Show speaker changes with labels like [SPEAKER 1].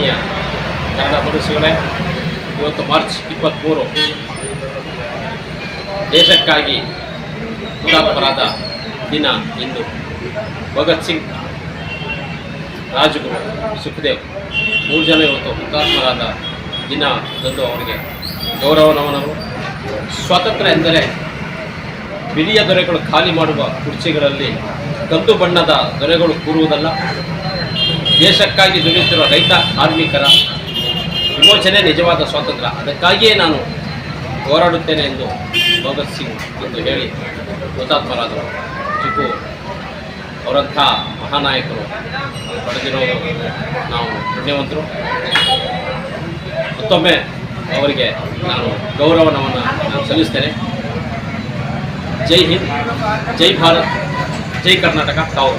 [SPEAKER 1] ಆತ್ಮೀಯ ಕನ್ನಡ ಮನಸ್ಸುಗಳೇ ಇವತ್ತು ಮಾರ್ಚ್ ಇಪ್ಪತ್ತ್ಮೂರು ದೇಶಕ್ಕಾಗಿ ಹುತಾತ್ಮರಾದ ದಿನ ಇಂದು ಭಗತ್ ಸಿಂಗ್ ರಾಜಗುರು ಸುಖದೇವ್ ಮೂರು ಜನ ಇವತ್ತು ಹುತಾತ್ಮರಾದ ದಿನ ತಂದು ಅವರಿಗೆ ಗೌರವ ನಮನವು ಸ್ವಾತಂತ್ರ್ಯ ಎಂದರೆ ಬಿಳಿಯ ದೊರೆಗಳು ಖಾಲಿ ಮಾಡುವ ಕುರ್ಚಿಗಳಲ್ಲಿ ಕಂದು ಬಣ್ಣದ ದೊರೆಗಳು ಕೂರುವುದಲ್ಲ. ದೇಶಕ್ಕಾಗಿ ದುಡಿಯುತ್ತಿರುವ ರೈತ, ಕಾರ್ಮಿಕರ ವಿಮೋಚನೆ ನಿಜವಾದ ಸ್ವಾತಂತ್ರ್ಯ. ಅದಕ್ಕಾಗಿಯೇ ನಾನು ಹೋರಾಡುತ್ತೇನೆ ಎಂದು ಭಗತ್ ಸಿಂಗ್ ಎಂದು ಹೇಳಿ ಹುತಾತ್ಮರಾದರು. ಚಿಕ್ಕು ಅವರಂಥ ಮಹಾನಾಯಕರು ಪಡೆದಿರೋದು ನಾವು ಪುಣ್ಯವಂತರು. ಮತ್ತೊಮ್ಮೆ ಅವರಿಗೆ ನಾನು ಗೌರವನವನ್ನು ನಾನು ಸಲ್ಲಿಸ್ತೇನೆ. ಜೈ ಹಿಂದ್, ಜೈ ಭಾರತ್, ಜೈ ಕರ್ನಾಟಕ. ತಾವು.